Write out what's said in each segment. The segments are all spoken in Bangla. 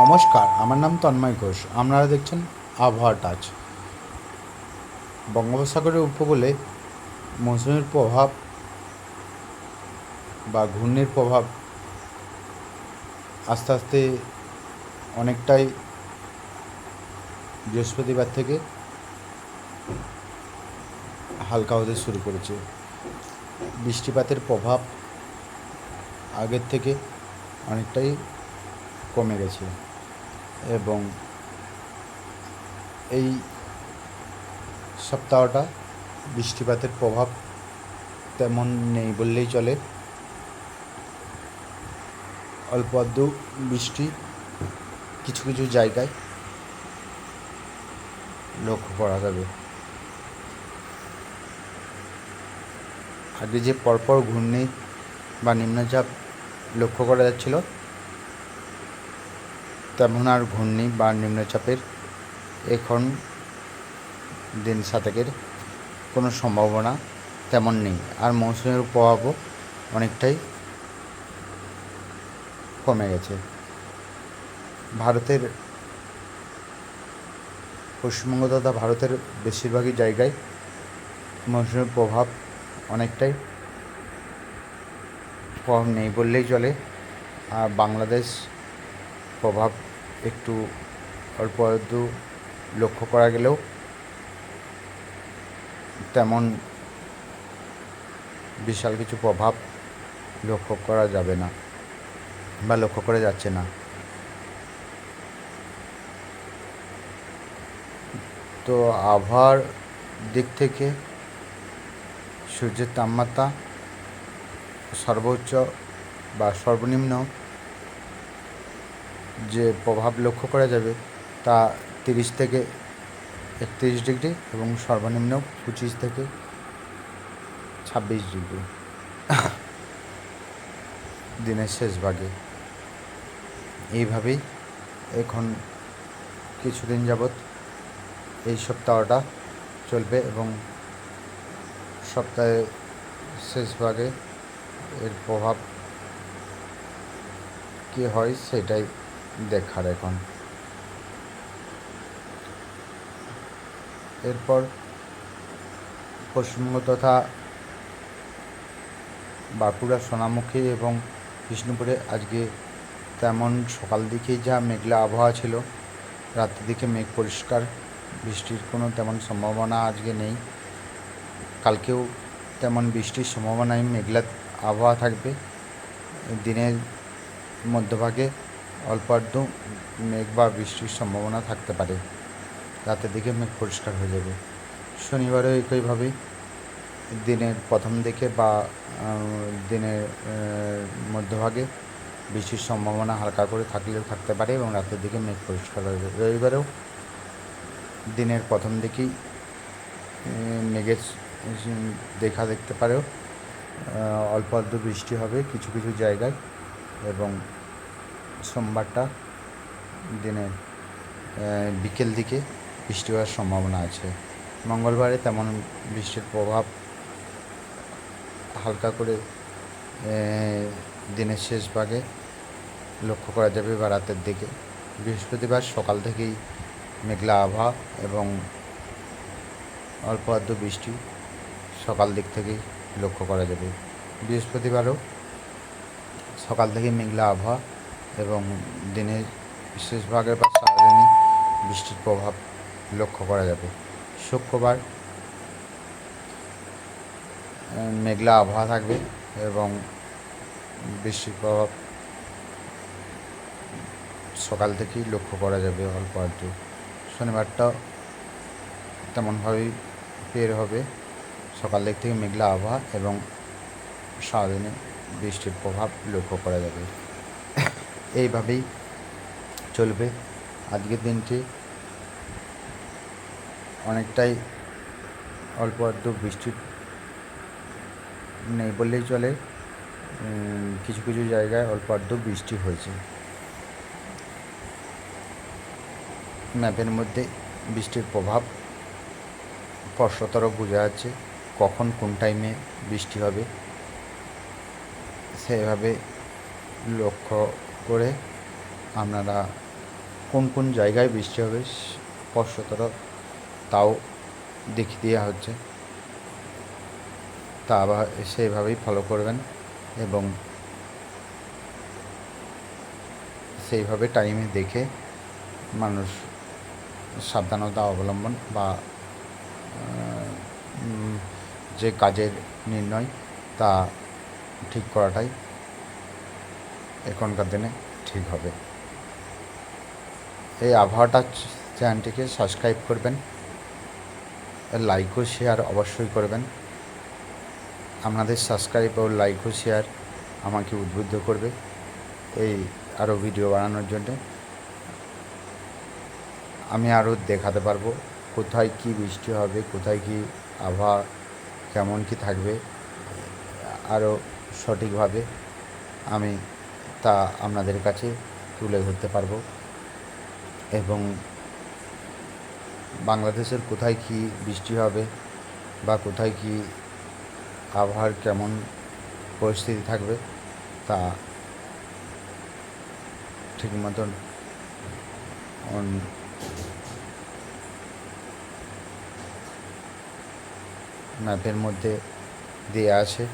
নমস্কার, আমার নাম তন্ময় ঘোষ। আপনারা দেখছেন আবহাওয়া টাচ। বঙ্গোপসাগরের উপকূলে মৌসুমীর প্রভাব বা ঘূর্ণির প্রভাব আস্তে আস্তে অনেকটাই বৃহস্পতিবার থেকে হালকা হতে শুরু করেছে। বৃষ্টিপাতের প্রভাব আগের থেকে অনেকটাই কমে গেছে। এবং এই সপ্তাহটা বৃষ্টিপাতের প্রভাব তেমন নেই বললেই চলে। অল্প আধটু বৃষ্টি কিছু কিছু জায়গায় লক্ষ্য করা যাবে। আগে যে পরপর ঘূর্ণি বা নিম্নচাপ লক্ষ্য করা যাচ্ছিল তেমন আর ঘূর্ণি বা নিম্নচাপের এখন দিন সাতেকের কোনো সম্ভাবনা তেমন নেই। আর মৌসুমের প্রভাবও অনেকটাই কমে গেছে। ভারতের পশ্চিমবঙ্গ তথা ভারতের বেশিরভাগই জায়গায় মৌসুমের প্রভাব অনেকটাই কম নেই বললেই চলে। আর বাংলাদেশ প্রভাব একটু অল্প আধটু লক্ষ্য করা গেলেও তেমন বিশাল কিছু প্রভাব লক্ষ্য করা যাবে না বা লক্ষ্য করা যাচ্ছে না। তো আবহাওয়ার দিক থেকে সূর্যের তাপমাত্রা সর্বোচ্চ বা সর্বনিম্ন যে প্রভাব লক্ষ্য করা যাবে তা তিরিশ থেকে একত্রিশ ডিগ্রি এবং সর্বনিম্ন পঁচিশ থেকে ছাব্বিশ ডিগ্রি। দিনের শেষ ভাগে। এইভাবেই এখন কিছুদিন যাবৎ এই সপ্তাহটা চলবে এবং সপ্তাহের শেষ ভাগে এর প্রভাব কী হয় সেটাই দেখার এখন। এরপর পশ্চিমবঙ্গ তথা বাঁকুড়া, সোনামুখী এবং বিষ্ণুপুরে আজকে তেমন সকাল দিকেই যা মেঘলা আবহাওয়া ছিল রাতের দিকে মেঘ পরিষ্কার, বৃষ্টির কোনো তেমন সম্ভাবনা আজকে নেই। কালকেও তেমন বৃষ্টির সম্ভাবনায় মেঘলা আবহাওয়া থাকবে। দিনের মধ্যভাগে অল্প আধটু মেঘ বা বৃষ্টির সম্ভাবনা থাকতে পারে। রাতের দিকে মেঘ পরিষ্কার হয়ে যাবে। শনিবারেও একইভাবেই দিনের প্রথম দিকে বা দিনের মধ্যভাগে বৃষ্টির সম্ভাবনা হালকা করে থাকলেও থাকতে পারে এবং রাতের দিকে মেঘ পরিষ্কার হয়ে যাবে। রবিবারেও দিনের প্রথম দিকেই মেঘের দেখা দেখতে পারেও অল্প অল্প বৃষ্টি হবে কিছু কিছু জায়গায় এবং সোমবারটা দিনের বিকেল দিকে বৃষ্টি হওয়ার সম্ভাবনা আছে। মঙ্গলবারে তেমন বৃষ্টির প্রভাব হালকা করে দিনের শেষ ভাগে লক্ষ্য করা যাবে বা রাতের দিকে। বৃহস্পতিবার সকাল থেকেই মেঘলা আবহাওয়া এবং অল্প আধটু বৃষ্টি সকাল দিক থেকেই লক্ষ্য করা যাবে। বৃহস্পতিবারও সকাল থেকে মেঘলা আবহাওয়া এবং দিনের শেষ ভাগের বা সারাদিনই বৃষ্টির প্রভাব লক্ষ্য করা যাবে। শুক্রবার মেঘলা আবহাওয়া থাকবে এবং বৃষ্টির প্রভাব সকাল থেকেই লক্ষ্য করা যাবে অল্প আধটু। শনিবারটাও তেমনভাবেই বের হবে। সকাল দিক থেকে মেঘলা আবহাওয়া এবং সারাদিনে বৃষ্টির প্রভাব লক্ষ্য করা যাবে। এইভাবেই চলবে আজকের দিনটি। অনেকটাই অল্প আধটু বৃষ্টি নেই বললেই চলে। কিছু কিছু জায়গায় অল্প আধটু বৃষ্টি হয়েছে। ম্যাপের মধ্যে বৃষ্টির প্রভাব স্পষ্টতর বোঝা যাচ্ছে কখন কোন টাইমে বৃষ্টি হবে। সেভাবে লক্ষ্য করে আপনারা কোন কোন জায়গায় বৃষ্টি হবে স্পষ্টতর তাও দেখিয়ে দেওয়া হচ্ছে। তা আবার সেইভাবেই ফলো করবেন এবং সেইভাবে টাইমে দেখে মানুষ সাবধানতা অবলম্বন বা যে কাজের নির্ণয় তা ঠিক করাটাই এখনকার দিনে ঠিক হবে। এই আবহাওয়াটা চ্যানেলটিকে সাবস্ক্রাইব করবেন লাইক ও শেয়ার অবশ্যই করবেন। আপনাদের সাবস্ক্রাইব ও লাইক ও শেয়ার আমাকে উদ্বুদ্ধ করবে এই আরও ভিডিও বানানোর জন্য। আমি আরও দেখাতে পারব কোথায় কি বৃষ্টি হবে, কোথায় কি আবহাওয়া, কেমন কি থাকবে আরও সঠিকভাবে আমি তা আপনাদের কাছে তুলে ধরতে পারব। এবং বাংলাদেশের কোথায় কি বৃষ্টি হবে বা কোথায় কি আবহাওয়ার কেমন পরিস্থিতি থাকবে তা ঠিক মতন ম্যাপের মধ্যে দেওয়া আছে।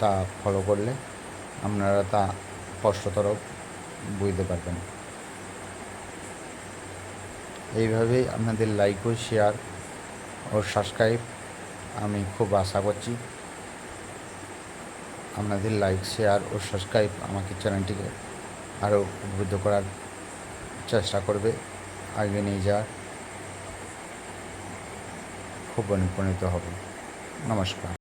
তা ফলো করলে আপনারা তা স্পষ্টতর বুঝতে পারবেন। এইভাবেই আপনাদের লাইক ও শেয়ার ও সাবস্ক্রাইব আমি খুব আশা করছি। আপনাদের লাইক শেয়ার ও সাবস্ক্রাইব আমাকে চ্যানেলটিকে আরও উদ্বুদ্ধ করার চেষ্টা করবে। আগে নিয়ে যাওয়ার খুব অনুপ্রাণিত হবে। নমস্কার।